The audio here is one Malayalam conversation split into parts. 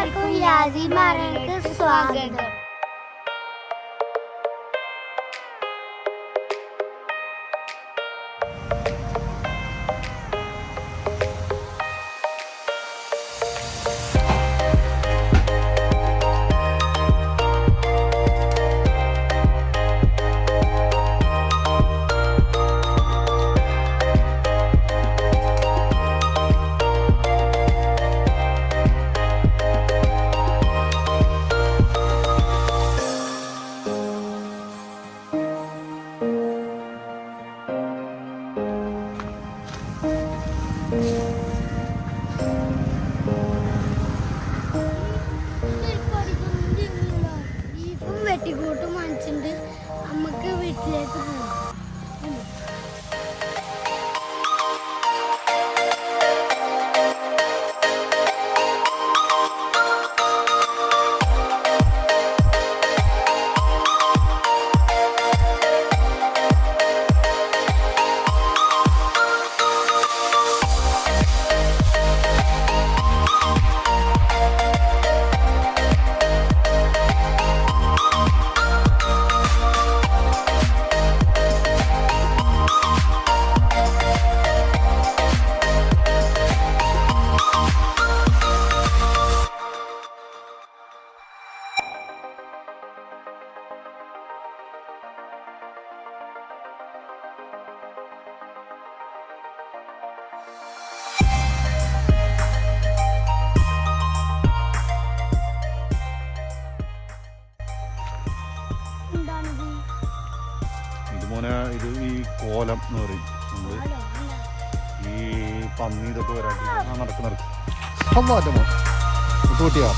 mari, cum e azi mare, cât soagă. വെട്ടിക്കൂട്ടും വാങ്ങിച്ചിട്ടുണ്ട്. നമുക്ക് വീട്ടിലേക്ക് പോവാം. ഈ കോലം എന്ന് പറയും ഈ പന്നി ഇതൊക്കെ വരാട്ടി ആ നടക്ക് നടക്ക് അമ്മാറ്റ മോ കൂട്ടിയാ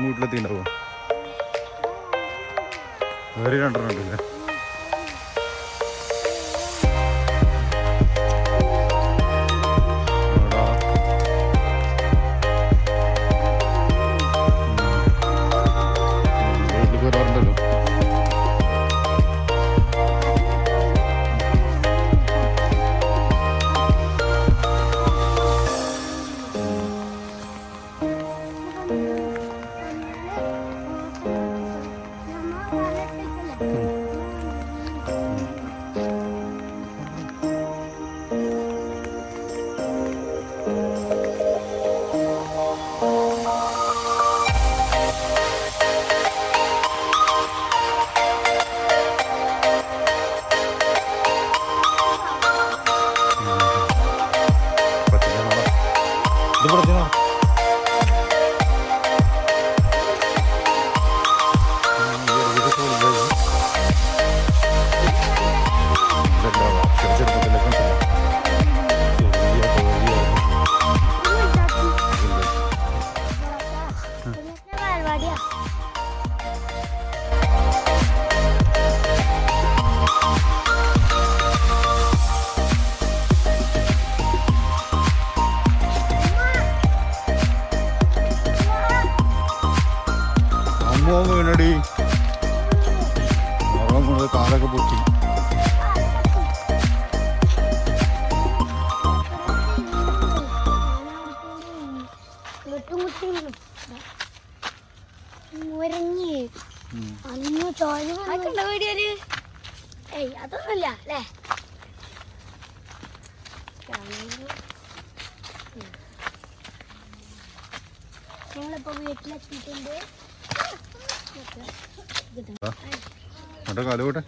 വീട്ടിലെത്തിണ്ടാവോ വേറെ രണ്ടെണ്ണം ഉണ്ടല്ലേ ഇത് പറ്റിക്കണോ? അമ്മോ വീണടി മറം വീണത് കാലൊക്കെ പൊട്ടി. അതൊന്നുമില്ല അല്ലേ? ഞങ്ങളിപ്പോ വീട്ടിലെത്തിയിട്ടുണ്ട്. അവിടെ കാൽ പോട്ടെ.